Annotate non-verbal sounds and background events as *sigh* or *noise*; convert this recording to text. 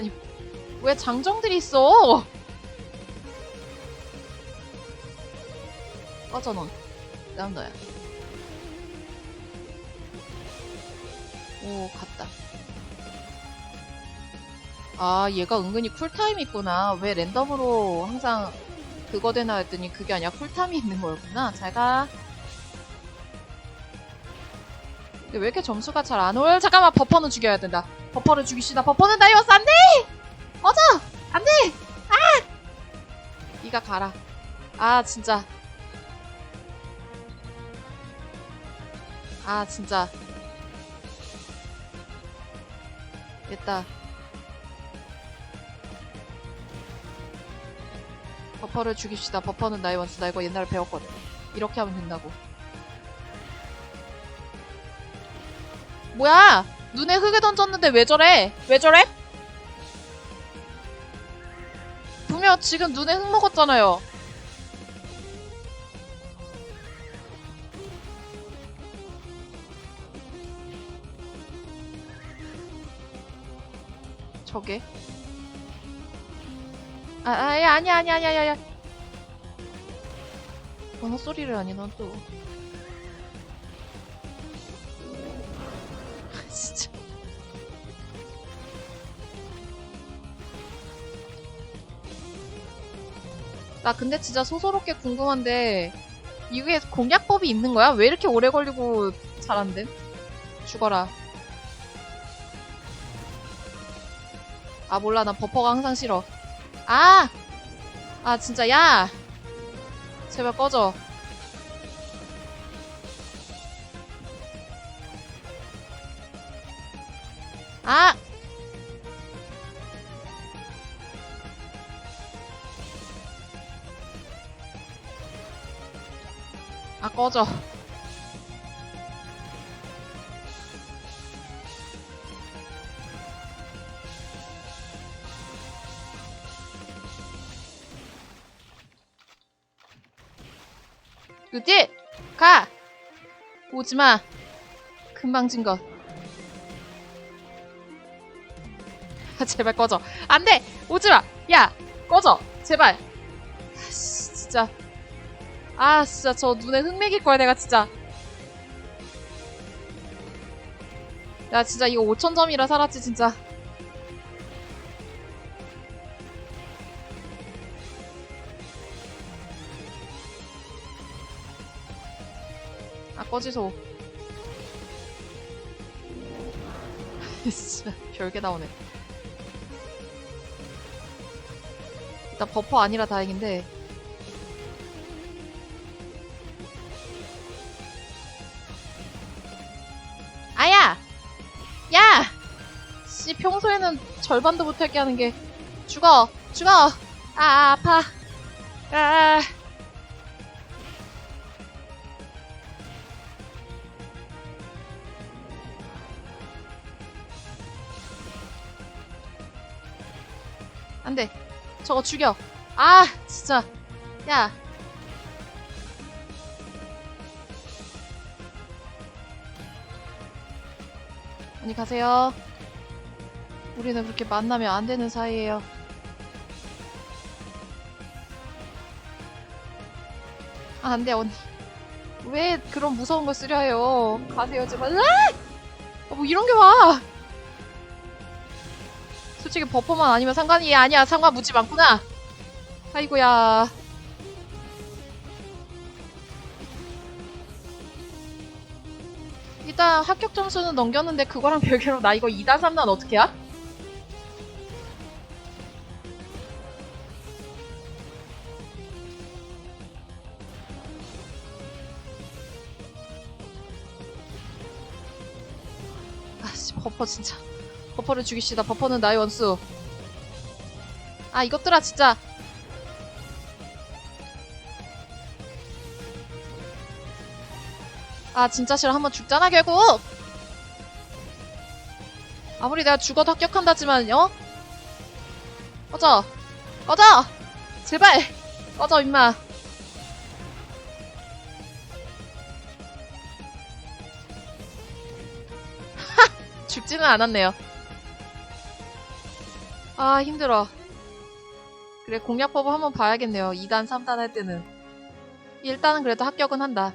아니 왜 장정들이 있어? 꺼져 넌. 다음 너야. 오 갔다. 아 얘가 은근히 쿨타임 있구나. 왜 랜덤으로 항상 그거 되나 했더니 그게 아니라 쿨타임이 있는 거였구나. 잘 가. 근데 왜 이렇게 점수가 잘 안 올? 잠깐만 버퍼는 죽여야 된다. 버퍼를 죽이시다. 버퍼는 나이어스 안 돼! 꺼져! 안 돼! 아! 니가 가라. 아 진짜. 아 진짜. 됐다. 버퍼를 죽입시다. 버퍼는 나의 원수. 나 이거 옛날에 배웠거든. 이렇게 하면 된다고. 뭐야? 눈에 흙에 던졌는데 왜 저래? 왜 저래? 분명 지금 눈에 흙 먹었잖아요. 저게? 아, 아, 야, 아니야, 아니야, 아니야, 아니야. 번호 소리를 아니, 넌 또. 진짜. 나 근데 진짜 소소롭게 궁금한데 이게 공략법이 있는 거야? 왜 이렇게 오래 걸리고 잘 안 돼? 죽어라. 아 몰라 난 버퍼가 항상 싫어. 아! 아 진짜 야! 제발 꺼져. 아! 아 꺼져. 그지? 가! 오지마. 금방 진 것. 제발 꺼져. 안 돼! 오지 마! 야! 꺼져! 제발! 아씨, 진짜. 아, 진짜 저 눈에 흙 매길 거야, 내가 진짜. 야, 진짜 이거 5천점이라 살았지, 진짜. 아, 꺼지소. *laughs* 진짜 별게 나오네. 일단 버퍼 아니라 다행인데. 아야! 야! 씨, 평소에는 절반도 못하게 하는 게. 죽어! 죽어! 아, 아 아파. 아. 안 돼. 저거 죽여. 아, 진짜. 야. 언니 가세요. 우리는 그렇게 만나면 안 되는 사이예요. 아, 안 돼, 언니. 왜 그런 무서운 걸 쓰려 해요? 가세요, 제발. 으아! 아, 뭐 이런 게 와! 솔직히 버퍼만 아니면 상관이 아니야. 상관 무지 많구나. 아이고야. 일단 합격 점수는 넘겼는데 그거랑 *laughs* 별개로 나 이거 2단 3단 어떻게 야? 아씨 버퍼 진짜 버퍼를 죽이시다. 버퍼는 나의 원수. 아 이것들아 진짜. 아 진짜 싫어. 한번 죽잖아 결국! 아무리 내가 죽어도 합격한다지만 어? 꺼져. 꺼져! 제발! 꺼져 임마. *laughs* 죽지는 않았네요 아, 힘들어. 그래, 공략법을 한번 봐야겠네요. 2단, 3단 할 때는. 1단은 그래도 합격은 한다.